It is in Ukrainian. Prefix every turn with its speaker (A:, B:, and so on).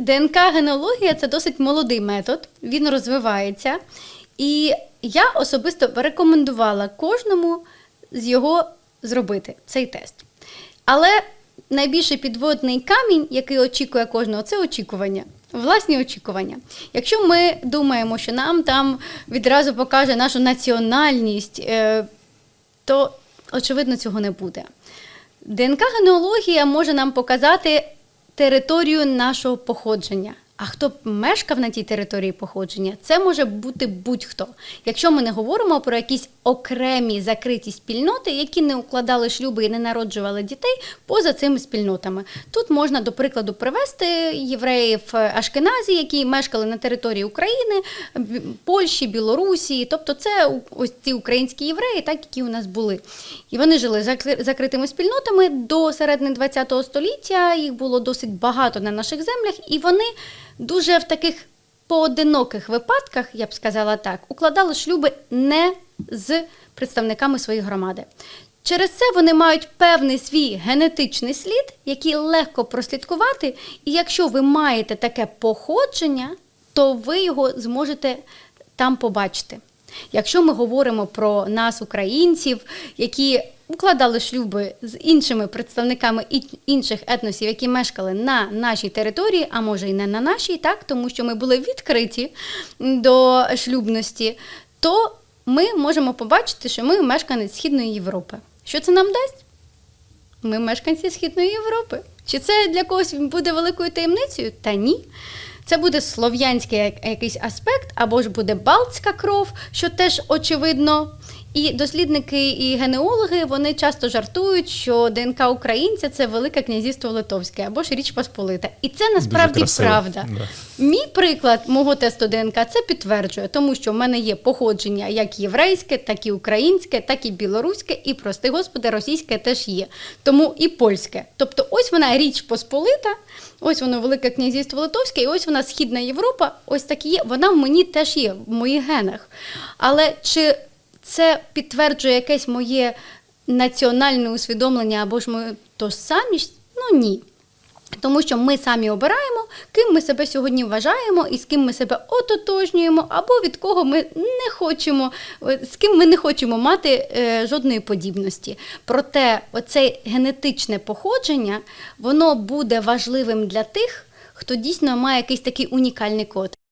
A: ДНК-генеалогія це досить молодий метод, він розвивається. І я особисто рекомендувала кожному з його зробити цей тест. Але найбільший підводний камінь, який очікує кожного, це очікування. Власні очікування. Якщо ми думаємо, що нам там відразу покаже нашу національність, е, то очевидно цього не буде. ДНК-генеалогія може нам показати територію нашого походження. А хто б мешкав на тій території походження, це може бути будь-хто. Якщо ми не говоримо про якісь окремі закриті спільноти, які не укладали шлюби і не народжували дітей поза цими спільнотами. Тут можна, до прикладу, привести євреїв Ашкеназі, які мешкали на території України, Польщі, Білорусі. Тобто, це ось ці українські євреї, так які у нас були. І вони жили закри- закритими спільнотами до середини ХХ століття. Їх було досить багато на наших землях, і вони дуже в таких поодиноких випадках, я б сказала так, укладали шлюби не з представниками своєї громади. Через це вони мають певний свій генетичний слід, який легко прослідкувати. І якщо ви маєте таке походження, то ви його зможете там побачити. Якщо ми говоримо про нас, українців, які укладали шлюби з іншими представниками інших етносів, які мешкали на нашій території, а може і не на нашій, так, тому що ми були відкриті до шлюбності, то ми можемо побачити, що ми мешканець Східної Європи. Що це нам дасть? Ми мешканці Східної Європи. Чи це для когось буде великою таємницею? Та ні. Це буде слов'янський якийсь аспект, або ж буде балтська кров, що теж очевидно. І дослідники і генеологи вони часто жартують, що ДНК українця це Велике князівство Литовське або ж Річ Посполита. І це насправді правда.
B: да.
A: Мій приклад мого тесту ДНК це підтверджує, тому що в мене є походження як єврейське, так і українське, так і білоруське, і, прости господи, російське теж є. Тому і польське. Тобто, ось вона річ Посполита, ось воно Велике князівство Литовське, і ось вона Східна Європа, ось так і є. Вона в мені теж є, в моїх генах. Але чи це підтверджує якесь моє національне усвідомлення або ж мою тосамість? Ну ні. Тому що ми самі обираємо, ким ми себе сьогодні вважаємо і з ким ми себе ототожнюємо, або від кого ми не хочемо, е, з ким ми не хочемо мати е, жодної подібності. Проте оце генетичне походження, воно буде важливим для тих, хто дійсно має якийсь такий унікальний код.